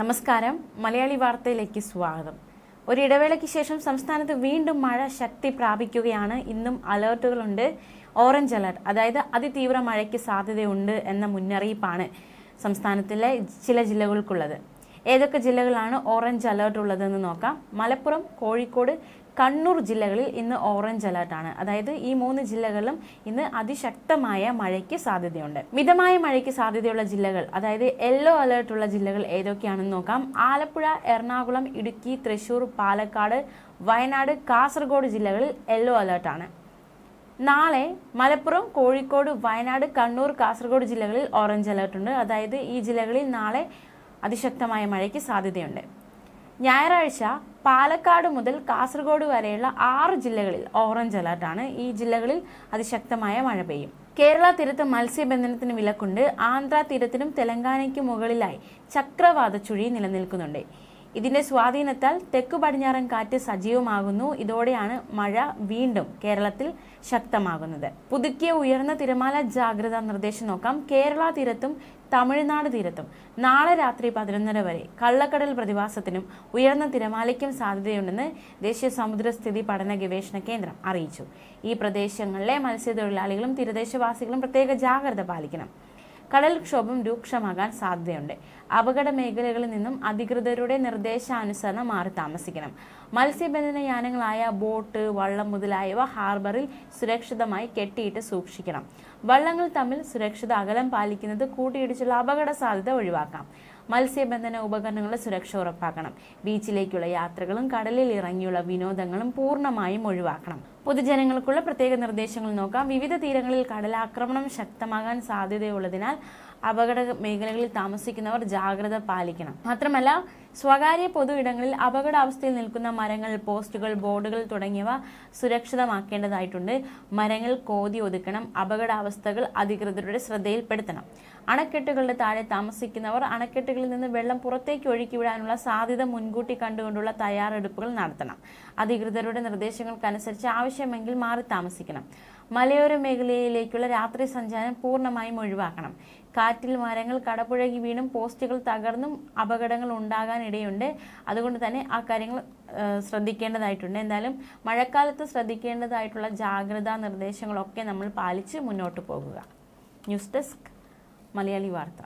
നമസ്കാരം. മലയാളി വാർത്തയിലേക്ക് സ്വാഗതം. ഒരിടവേളയ്ക്ക് ശേഷം സംസ്ഥാനത്ത് വീണ്ടും മഴ ശക്തി പ്രാപിക്കുകയാണ്. ഇന്നും അലേർട്ടുകളുണ്ട്. ഓറഞ്ച് അലർട്ട് അതായത് അതിതീവ്ര മഴയ്ക്ക് സാധ്യതയുണ്ട് എന്ന മുന്നറിയിപ്പാണ് സംസ്ഥാനത്തിലെ ചില ജില്ലകൾക്കുള്ളത്. ഏതൊക്കെ ജില്ലകളാണ് ഓറഞ്ച് അലേർട്ട് ഉള്ളതെന്ന് നോക്കാം. മലപ്പുറം കോഴിക്കോട് കണ്ണൂർ ജില്ലകളിൽ ഇന്ന് ഓറഞ്ച് അലർട്ടാണ് അതായത് ഈ മൂന്ന് ജില്ലകളിലും ഇന്ന് അതിശക്തമായ മഴയ്ക്ക് സാധ്യതയുണ്ട്. മിതമായ മഴയ്ക്ക് സാധ്യതയുള്ള ജില്ലകൾ അതായത് യെല്ലോ ഉള്ള ജില്ലകൾ ഏതൊക്കെയാണെന്ന് നോക്കാം. ആലപ്പുഴ എറണാകുളം ഇടുക്കി തൃശൂർ പാലക്കാട് വയനാട് കാസർഗോഡ് ജില്ലകളിൽ യെല്ലോ അലർട്ടാണ് നാളെ മലപ്പുറം കോഴിക്കോട് വയനാട് കണ്ണൂർ കാസർഗോഡ് ജില്ലകളിൽ ഓറഞ്ച് അലർട്ട് ഉണ്ട്. അതായത് ഈ ജില്ലകളിൽ നാളെ അതിശക്തമായ മഴയ്ക്ക് സാധ്യതയുണ്ട്. ഞായറാഴ്ച പാലക്കാട് മുതൽ കാസർഗോഡ് വരെയുള്ള ആറ് ജില്ലകളിൽ ഓറഞ്ച് അലർട്ടാണ് ഈ ജില്ലകളിൽ അതിശക്തമായ മഴ പെയ്യും. കേരള തീരത്ത് മത്സ്യബന്ധനത്തിന് വിലക്കുണ്ട്. ആന്ധ്ര തീരത്തിനും തെലങ്കാനയ്ക്കും മുകളിലായി ചക്രവാത ചുഴി നിലനിൽക്കുന്നുണ്ട്. ഇതിന്റെ സ്വാധീനത്താൽ തെക്കു പടിഞ്ഞാറൻ കാറ്റ് സജീവമാകുന്നു. ഇതോടെയാണ് മഴ വീണ്ടും കേരളത്തിൽ ശക്തമാകുന്നത്. പുതുക്കിയ ഉയർന്ന തിരമാല ജാഗ്രതാ നിർദ്ദേശം നോക്കാം. കേരള തീരത്തും തമിഴ്നാട് തീരത്തും നാളെ രാത്രി പതിനൊന്നര വരെ കള്ളക്കടൽ പ്രതിഭാസത്തിനും ഉയർന്ന തിരമാലയ്ക്കും സാധ്യതയുണ്ടെന്ന് ദേശീയ സമുദ്രസ്ഥിതി പഠന ഗവേഷണ കേന്ദ്രം അറിയിച്ചു. ഈ പ്രദേശങ്ങളിലെ മത്സ്യത്തൊഴിലാളികളും തീരദേശവാസികളും പ്രത്യേക ജാഗ്രത പാലിക്കണം. കടൽക്ഷോഭം രൂക്ഷമാകാൻ സാധ്യതയുണ്ട്. അപകട മേഖലകളിൽ നിന്നും അധികൃതരുടെ നിർദ്ദേശാനുസരണം മാറി താമസിക്കണം. മത്സ്യബന്ധന യാനങ്ങളായ ബോട്ട് വള്ളം മുതലായവ ഹാർബറിൽ സുരക്ഷിതമായി കെട്ടിയിട്ട് സൂക്ഷിക്കണം. വള്ളങ്ങൾ തമ്മിൽ സുരക്ഷിത അകലം പാലിക്കുന്നത് കൂട്ടിയിടിച്ചുള്ള അപകട സാധ്യത ഒഴിവാക്കാം. മത്സ്യബന്ധന ഉപകരണങ്ങളുടെ സുരക്ഷ ഉറപ്പാക്കണം. ബീച്ചിലേക്കുള്ള യാത്രകളും കടലിൽ ഇറങ്ങിയുള്ള വിനോദങ്ങളും പൂർണമായും ഒഴിവാക്കണം. പൊതുജനങ്ങൾക്കുള്ള പ്രത്യേക നിർദ്ദേശങ്ങൾ നോക്കാം. വിവിധ തീരങ്ങളിൽ കടലാക്രമണം ശക്തമാകാൻ സാധ്യതയുള്ളതിനാൽ അപകട മേഖലകളിൽ താമസിക്കുന്നവർ ജാഗ്രത പാലിക്കണം. മാത്രമല്ല സ്വകാര്യ പൊതു ഇടങ്ങളിൽ അപകടാവസ്ഥയിൽ നിൽക്കുന്ന മരങ്ങൾ പോസ്റ്റുകൾ ബോർഡുകൾ തുടങ്ങിയവ സുരക്ഷിതമാക്കേണ്ടതായിട്ടുണ്ട്. മരങ്ങൾ കോതി ഒതുക്കണം അപകടാവസ്ഥകൾ അധികൃതരുടെ ശ്രദ്ധയിൽപ്പെടുത്തണം. അണക്കെട്ടുകളുടെ താഴെ താമസിക്കുന്നവർ അണക്കെട്ടുകളിൽ നിന്ന് വെള്ളം പുറത്തേക്ക് ഒഴുക്കിവിടാനുള്ള സാധ്യത മുൻകൂട്ടി കണ്ടുകൊണ്ടുള്ള തയ്യാറെടുപ്പുകൾ നടത്തണം. അധികൃതരുടെ നിർദ്ദേശങ്ങൾക്കനുസരിച്ച് ആവശ്യമെങ്കിൽ മാറി താമസിക്കണം. മലയോര മേഖലയിലേക്കുള്ള രാത്രി സഞ്ചാരം പൂർണമായും ഒഴിവാക്കണം. കാറ്റിൽ മരങ്ങൾ കടപുഴകി വീണും പോസ്റ്റുകൾ തകർന്നും അപകടങ്ങൾ ഉണ്ടാകാനിടയുണ്ട്. അതുകൊണ്ട് തന്നെ ആ കാര്യങ്ങൾ ശ്രദ്ധിക്കേണ്ടതായിട്ടുണ്ട്. എന്തായാലും മഴക്കാലത്ത് ശ്രദ്ധിക്കേണ്ടതായിട്ടുള്ള ജാഗ്രതാ നിർദ്ദേശങ്ങളൊക്കെ നമ്മൾ പാലിച്ച് മുന്നോട്ട് പോകുക. ന്യൂസ് ഡെസ്ക് മലയാളി വാർത്ത.